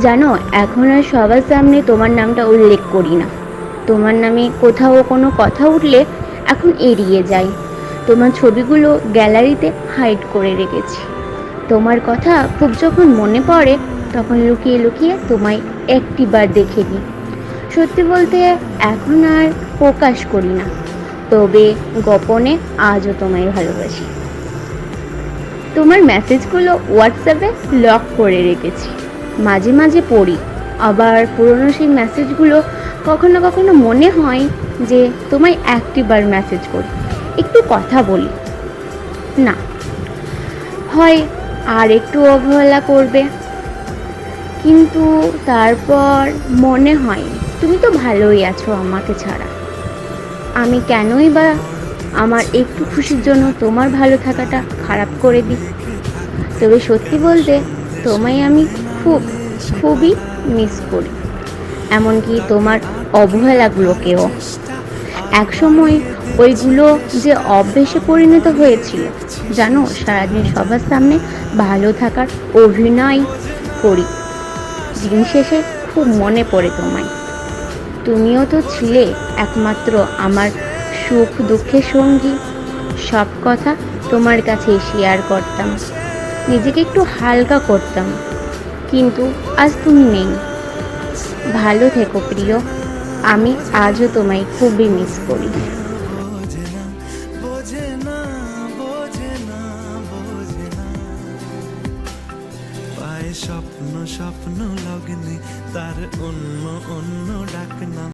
জানো, এখন আর সবার সামনে তোমার নামটা উল্লেখ করি না। তোমার নামে কোথাও কোনো কথা উঠলে এখন এড়িয়ে যাই। তোমার ছবিগুলো গ্যালারিতে হাইড করে রেখেছি। তোমার কথা খুব যখন মনে পড়ে, তখন লুকিয়ে লুকিয়ে তোমায় একটিবার দেখে নিই। সত্যি বলতে এখন আর প্রকাশ করি না। তবে গোপনে আজও তোমায় ভালোবাসি। তোমার মেসেজগুলো হোয়াটসঅ্যাপে লক করে রেখেছি। মাঝে মাঝে পড়ি। আবার পুরনো সেই মেসেজগুলো কখনো কখনো মনে হয় যে তোমায় একটিবার মেসেজ করি। একটু কথা বলি। না, হয় আর একটু অবহেলা করবে। কিন্তু তারপর মনে হয় তুমি তো ভালোই আছো আমাকে ছাড়া। আমি কেনই বা আমার একটু খুশির জন্য তোমার ভালো থাকাটা খারাপ করে দিই? তবে সত্যি বলতে তোমায় আমি খুব, খুবই মিস করি। এমনকি তোমার অবহেলাগুলোকেও একসময় ওইগুলো যে অভ্যেসে পরিণত হয়েছিল, জানো, সারাদিন সবার সামনে ভালো থাকার অভিনয় করি। দিন শেষে খুব মনে পড়ে তোমায়। তুমিও তো ছিলে একমাত্র আমার সুখ দুঃখের সঙ্গী। সব কথা তোমার কাছে শেয়ার করতাম। নিজেকে একটু হালকা করতাম। কিন্তু আজ তুমি নেই। ভালো থেকো প্রিয়, আমি আজও তোমায় খুবই মিস করি। স্বপ্ন স্বপ্ন, লগ্নে, তার অন্য অন্য ডাক নাম।